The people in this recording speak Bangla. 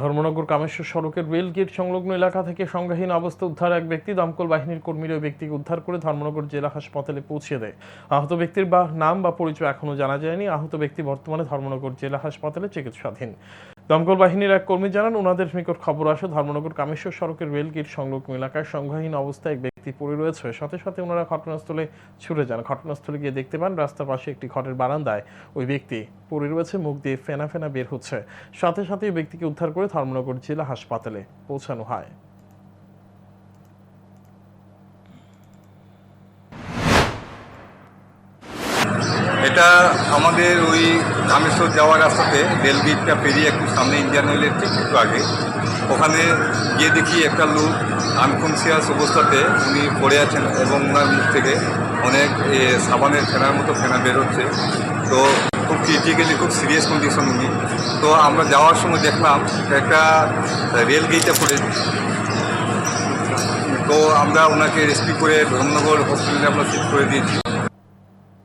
ধর্মনগর কামেশ্বর সড়কের রেল গেট সংলগ্ন এলাকা থেকে সংজ্ঞাহীন অবস্থা উদ্ধার এক ব্যক্তি, দমকল বাহিনীর কর্মীর ওই ব্যক্তিকে উদ্ধার করে ধর্মনগর জেলা হাসপাতালে পৌঁছে দেয়। আহত ব্যক্তির বা নাম বা পরিচয় এখনও জানা যায়নি। আহত ব্যক্তি বর্তমানে ধর্মনগর জেলা হাসপাতালে চিকিৎসাধীন। দমকল বাহিনীর এক কর্মী জানান, ওনাদের নিকট খবর আসে, ধর্মনগর কামেশ্বর সড়কের রেল গেট সংলগ্ন এলাকায় সংজ্ঞাহীন অবস্থায় এক ব্যক্তি পড়ে রয়েছে। সাথে সাথে ওনারা ঘটনাস্থলে ছুটে যান। ঘটনাস্থলে গিয়ে দেখতে পান, রাস্তার পাশে একটি ঘরের বারান্দায় ওই ব্যক্তি পড়ে রয়েছে, মুখ দিয়ে ফেনা ফেনা বের হচ্ছে। সাথে সাথে ওই ব্যক্তিকে উদ্ধার করে ধর্মনগর জেলা হাসপাতালে পৌঁছানো হয়। এটা আমাদের ওই রামেশ্বর যাওয়ার রাস্তাতে রেল গেটটা পেরিয়ে একটু সামনে ইন্ডিয়ান অয়েলের ঠিক একটু আগে। ওখানে গিয়ে দেখি একটা লোক আনকনসিয়াস অবস্থাতে উনি পড়ে আছেন এবং ওনার মুখ থেকে অনেক সাবানের ফেনার মতো ফেনা বেরোচ্ছে তো খুব ক্রিটিক্যালি খুব সিরিয়াস কন্ডিশন উনি। তো আমরা যাওয়ার সময় দেখলাম একটা রেল গেটে পড়ে। তো আমরা ওনাকে রেস্কিউ করে ধর্মনগর হসপিটালে আমরা শিফট করে দিয়েছি।